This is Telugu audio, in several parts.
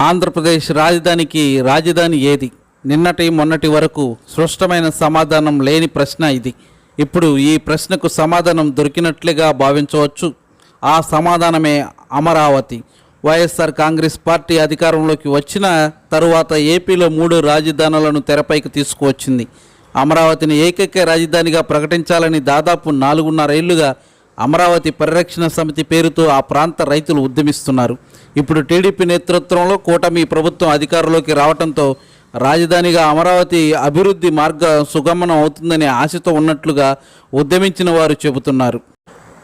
ఆంధ్రప్రదేశ్ రాజధానికి రాజధాని ఏది? నిన్నటి మొన్నటి వరకు స్పష్టమైన సమాధానం లేని ప్రశ్న ఇది. ఇప్పుడు ఈ ప్రశ్నకు సమాధానం దొరికినట్లుగా భావించవచ్చు. ఆ సమాధానమే అమరావతి. వైఎస్ఆర్ కాంగ్రెస్ పార్టీ అధికారంలోకి వచ్చిన తరువాత ఏపీలో మూడు రాజధానులను తెరపైకి తీసుకువచ్చింది. అమరావతిని ఏకైక రాజధానిగా ప్రకటించాలని దాదాపు నాలుగున్నరేళ్ళుగా అమరావతి పరిరక్షణ సమితి పేరుతో ఆ ప్రాంత రైతులు ఉద్యమిస్తున్నారు. ఇప్పుడు టీడీపీ నేతృత్వంలో కూటమి ప్రభుత్వం అధికారంలోకి రావడంతో రాజధానిగా అమరావతి అభివృద్ధి మార్గ సుగమనం అవుతుందనే ఆశతో ఉన్నట్లుగా ఉద్యమించిన వారు చెబుతున్నారు.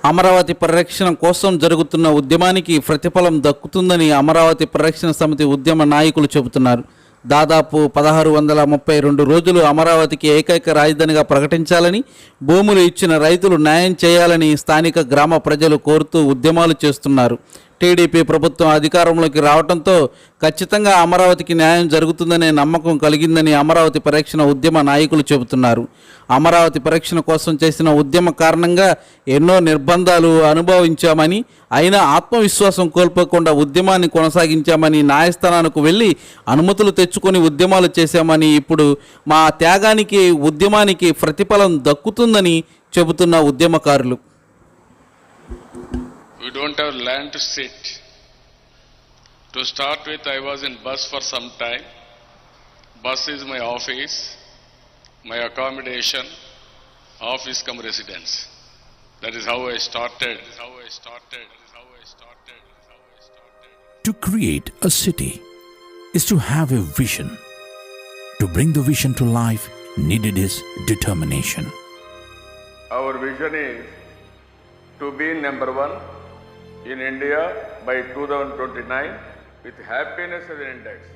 అమరావతి పరిరక్షణ కోసం జరుగుతున్న ఉద్యమానికి ప్రతిఫలం దక్కుతుందని అమరావతి పరిరక్షణ సమితి ఉద్యమ నాయకులు చెబుతున్నారు. దాదాపు పదహారు వందల ముప్పై రెండు రోజులు అమరావతికి ఏకైక రాజధానిగా ప్రకటించాలని భూములు ఇచ్చిన రైతులు న్యాయం చేయాలని స్థానిక గ్రామ ప్రజలు కోరుతూ ఉద్యమాలు చేస్తున్నారు. టీడీపీ ప్రభుత్వం అధికారంలోకి రావడంతో ఖచ్చితంగా అమరావతికి న్యాయం జరుగుతుందనే నమ్మకం కలిగిందని అమరావతి పరీక్షణ ఉద్యమ నాయకులు చెబుతున్నారు. అమరావతి పరీక్షణ కోసం చేసిన ఉద్యమ కారణంగా ఎన్నో నిర్బంధాలు అనుభవించామని అయినా ఆత్మవిశ్వాసం కోల్పోకుండా ఉద్యమాన్ని కొనసాగించామని న్యాయస్థానానికి వెళ్ళి అనుమతులు తెచ్చుకొని ఉద్యమాలు చేశామని ఇప్పుడు మా త్యాగానికి ఉద్యమానికి ప్రతిఫలం దక్కుతుందని చెబుతున్న ఉద్యమకారులు. We don't have land to sit. To start with, I was in bus for some time. Bus is my office, my accommodation, office come residence. That is how I started. That is how I started. That is how I started. How I started. To create a city is to have a vision. To bring the vision to life, needed is determination. Our vision is to be number one in India by 2029 with happiness as an index.